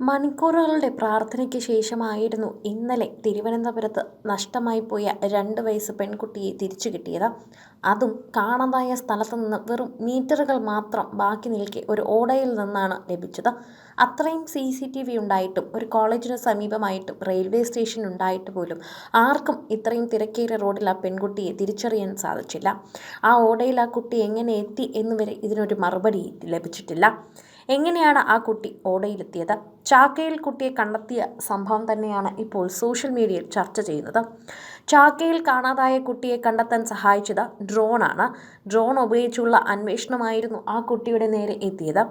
മണിക്കൂറുകളുടെ പ്രാർത്ഥനയ്ക്ക് ശേഷമായിരുന്നു ഇന്നലെ തിരുവനന്തപുരത്ത് നഷ്ടമായി പോയ രണ്ട് വയസ്സ് പെൺകുട്ടിയെ തിരിച്ചു കിട്ടിയത്. അതും കാണാതായ സ്ഥലത്ത് നിന്ന് വെറും മീറ്ററുകൾ മാത്രം ബാക്കി നിൽക്കെ ഒരു ഓടയിൽ നിന്നാണ് ലഭിച്ചത്. അത്രയും സി സി ടി വി ഉണ്ടായിട്ടും ഒരു കോളേജിന് സമീപമായിട്ടും റെയിൽവേ സ്റ്റേഷൻ ഉണ്ടായിട്ട് പോലും ആർക്കും ഇത്രയും തിരക്കേറിയ റോഡിൽ ആ പെൺകുട്ടിയെ തിരിച്ചറിയാൻ സാധിച്ചില്ല. ആ ഓടയിൽ ആ കുട്ടി എങ്ങനെ എത്തി എന്നുവരെ ഇതിനൊരു മറുപടി ലഭിച്ചിട്ടില്ല. എങ്ങനെയാണ് ആ കുട്ടി ഓടയിലെത്തിയത്? ചാക്കയിൽ കുട്ടിയെ കണ്ടെത്തിയ സംഭവം തന്നെയാണ് ഇപ്പോൾ സോഷ്യൽ മീഡിയയിൽ ചർച്ച ചെയ്യുന്നത്. ചാക്കയിൽ കാണാതായ കുട്ടിയെ കണ്ടെത്താൻ സഹായിച്ചത് ഡ്രോണാണ്. ഡ്രോൺ ഉപയോഗിച്ചുള്ള അന്വേഷണമായിരുന്നു ആ കുട്ടിയുടെ നേരെ എത്തിയത്.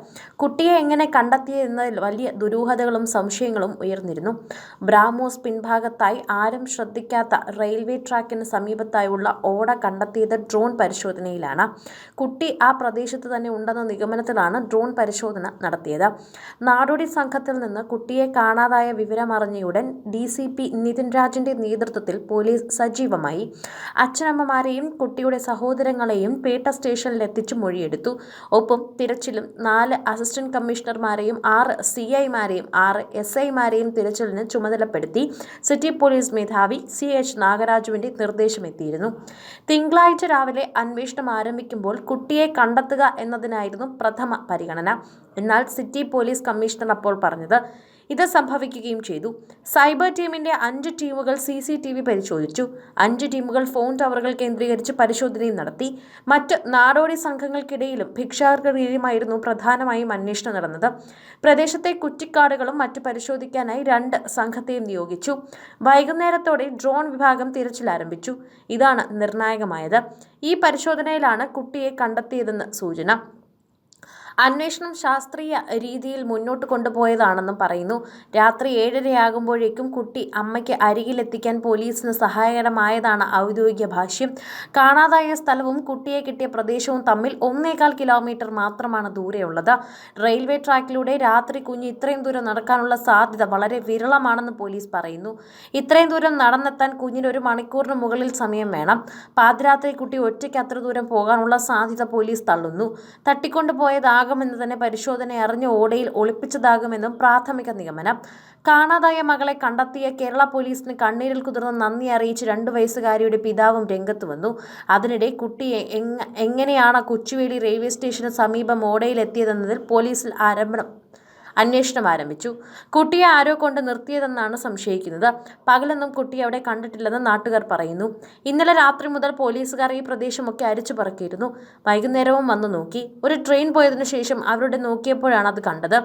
കുട്ടിയെ എങ്ങനെ കണ്ടെത്തിയെന്നതിൽ വലിയ ദുരൂഹതകളും സംശയങ്ങളും ഉയർന്നിരുന്നു. ബ്രാമോസ് പിൻഭാഗത്തായി ആരും ശ്രദ്ധിക്കാത്ത റെയിൽവേ ട്രാക്കിന് സമീപത്തായുള്ള ഓട കണ്ടെത്തിയത് ഡ്രോൺ പരിശോധനയിലാണ്. കുട്ടി ആ പ്രദേശത്ത് തന്നെ ഉണ്ടെന്ന നിഗമനത്തിലാണ് ഡ്രോൺ പരിശോധന നടത്തിയത്. നാടോടി സംഘത്തിൽ നിന്ന് കുട്ടിയെ കാണാതായ വിവരമറിഞ്ഞയുടൻ ഡി സി പി നിതിൻ രാജിന്റെ നേതൃത്വത്തിൽ പോലീസ് സജീവമായി. അച്ഛനമ്മമാരെയും കുട്ടിയുടെ സഹോദരങ്ങളെയും പേട്ട സ്റ്റേഷനിൽ എത്തിച്ചു മൊഴിയെടുത്തു. ഒപ്പം തിരച്ചിലും നാല് അസിസ്റ്റന്റ് കമ്മീഷണർമാരെയും ആറ് സി ഐമാരെയും ആറ് എസ് ഐമാരെയും തിരച്ചിലിന് ചുമതലപ്പെടുത്തി സിറ്റി പോലീസ് മേധാവി സി എച്ച് നാഗരാജുവിന്റെ നിർദ്ദേശമെത്തിയിരുന്നു. തിങ്കളാഴ്ച രാവിലെ അന്വേഷണം ആരംഭിക്കുമ്പോൾ കുട്ടിയെ കണ്ടെത്തുക എന്നതിനായിരുന്നു പ്രഥമ പരിഗണന. എന്നാൽ സിറ്റി പോലീസ് കമ്മീഷണർ അപ്പോൾ പറഞ്ഞത് ഇത് സംഭവിക്കുകയും ചെയ്തു. സൈബർ ടീമിന്റെ അഞ്ച് ടീമുകൾ സി സി ടി വി പരിശോധിച്ചു. അഞ്ച് ടീമുകൾ ഫോൺ ടവറുകൾ കേന്ദ്രീകരിച്ച് പരിശോധനയും നടത്തി. മറ്റ് നാടോടി സംഘങ്ങൾക്കിടയിലും ഭിക്ഷാർക്കിടയിലുമായിരുന്നു പ്രധാനമായും അന്വേഷണം നടന്നത്. പ്രദേശത്തെ കുറ്റിക്കാടുകളും മറ്റ് പരിശോധിക്കാനായി രണ്ട് സംഘത്തെയും നിയോഗിച്ചു. വൈകുന്നേരത്തോടെ ഡ്രോൺ വിഭാഗം തിരച്ചിൽ ആരംഭിച്ചു. ഇതാണ് നിർണായകമായത്. ഈ പരിശോധനയിലാണ് കുട്ടിയെ കണ്ടെത്തിയതെന്ന് സൂചന. അന്വേഷണം ശാസ്ത്രീയ രീതിയിൽ മുന്നോട്ട് കൊണ്ടുപോയതാണെന്നും പറയുന്നു. രാത്രി ഏഴരയാകുമ്പോഴേക്കും കുട്ടി അമ്മയ്ക്ക് അരികിലെത്തിക്കാൻ പോലീസിന് സഹായകരമായതാണ് ഔദ്യോഗിക ഭാഷ്യം. കാണാതായ സ്ഥലവും കുട്ടിയെ കിട്ടിയ പ്രദേശവും തമ്മിൽ ഒന്നേകാൽ കിലോമീറ്റർ മാത്രമാണ് ദൂരെയുള്ളത്. റെയിൽവേ ട്രാക്കിലൂടെ രാത്രി കുഞ്ഞ് ഇത്രയും ദൂരം നടക്കാനുള്ള സാധ്യത വളരെ വിരളമാണെന്ന് പോലീസ് പറയുന്നു. ഇത്രയും ദൂരം നടന്നെത്താൻ കുഞ്ഞിന് ഒരു മണിക്കൂറിന് മുകളിൽ സമയം വേണം. പാതിരാത്രി കുട്ടി ഒറ്റയ്ക്ക് അത്ര ദൂരം പോകാനുള്ള സാധ്യത പോലീസ് തള്ളുന്നു. തട്ടിക്കൊണ്ടുപോയതാകും ആകുമെന്ന് തന്നെ പരിശോധന അറിഞ്ഞ് ഓടയിൽ ഒളിപ്പിച്ചതാകുമെന്നും പ്രാഥമിക നിഗമനം. കാണാതായ മകളെ കണ്ടെത്തിയ കേരള പോലീസിന് കണ്ണീരിൽ കുതിർന്ന നന്ദി അറിയിച്ച് രണ്ടു വയസ്സുകാരിയുടെ പിതാവും രംഗത്ത് വന്നു. അതിനിടെ കുട്ടിയെ എങ്ങനെയാണ് കൊച്ചുവേലി റെയിൽവേ സ്റ്റേഷന് സമീപം ഓടയിലെത്തിയതെന്നതിൽ പോലീസിൽ ആരംഭം അന്വേഷണം ആരംഭിച്ചു. കുട്ടിയെ ആരോ കൊണ്ട് നിർത്തിയതെന്നാണ് സംശയിക്കുന്നത്. പകലൊന്നും കുട്ടി അവിടെ കണ്ടിട്ടില്ലെന്ന് നാട്ടുകാർ പറയുന്നു. ഇന്നലെ രാത്രി മുതൽ പോലീസുകാർ ഈ പ്രദേശമൊക്കെ അരിച്ചു പറക്കിയിരുന്നു. വൈകുന്നേരവും വന്നു നോക്കി. ഒരു ട്രെയിൻ പോയതിനു ശേഷം അവരുടെ നോക്കിയപ്പോഴാണ് അത് കണ്ടത്.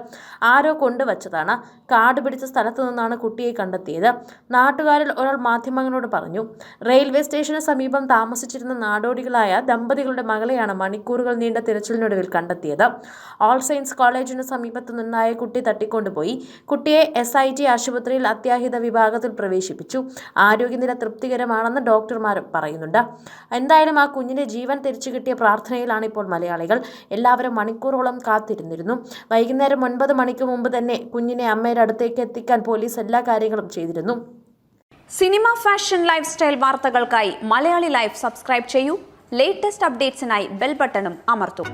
ആരോ കൊണ്ടുവച്ചതാണ് കാട് പിടിച്ച സ്ഥലത്തു നിന്നാണ് കുട്ടിയെ കണ്ടെത്തിയത്. നാട്ടുകാരിൽ ഒരാൾ മാധ്യമങ്ങളോട് പറഞ്ഞു റെയിൽവേ സ്റ്റേഷന് സമീപം താമസിച്ചിരുന്ന നാടോടികളായ ദമ്പതികളുടെ മകളെയാണ് മണിക്കൂറുകൾ നീണ്ട തിരച്ചിലിനൊടുവിൽ കണ്ടെത്തിയത്. ഓൾ സയൻസ് കോളേജിന് സമീപത്തു നിന്നായ കുട്ടി തട്ടിക്കൊണ്ടുപോയി. കുട്ടിയെ എസ് ഐ ടി ആശുപത്രിയിൽ അത്യാഹിത വിഭാഗത്തിൽ പ്രവേശിപ്പിച്ചു. ആരോഗ്യനില തൃപ്തികരമാണെന്ന് ഡോക്ടർമാർ പറയുന്നുണ്ട്. എന്തായാലും ആ കുഞ്ഞിന്റെ ജീവൻ തിരിച്ചു കിട്ടിയ പ്രാർത്ഥനയിലാണ് ഇപ്പോൾ മലയാളികൾ. എല്ലാവരും മണിക്കൂറോളം കാത്തിരുന്നിരുന്നു. വൈകുന്നേരം ഒൻപത് മണിക്ക് മുമ്പ് തന്നെ കുഞ്ഞിനെ അമ്മയുടെ അടുത്തേക്ക് എത്തിക്കാൻ പോലീസ് എല്ലാ കാര്യങ്ങളും ചെയ്തിരുന്നു. സിനിമ ഫാഷൻ ലൈഫ് സ്റ്റൈൽ വാർത്തകൾക്കായി മലയാളി ലൈഫ് സബ്സ്ക്രൈബ് ചെയ്യൂ. ലേറ്റസ്റ്റ് അപ്ഡേറ്റ്സിനായി ബെൽ ബട്ടണും അമർത്തും.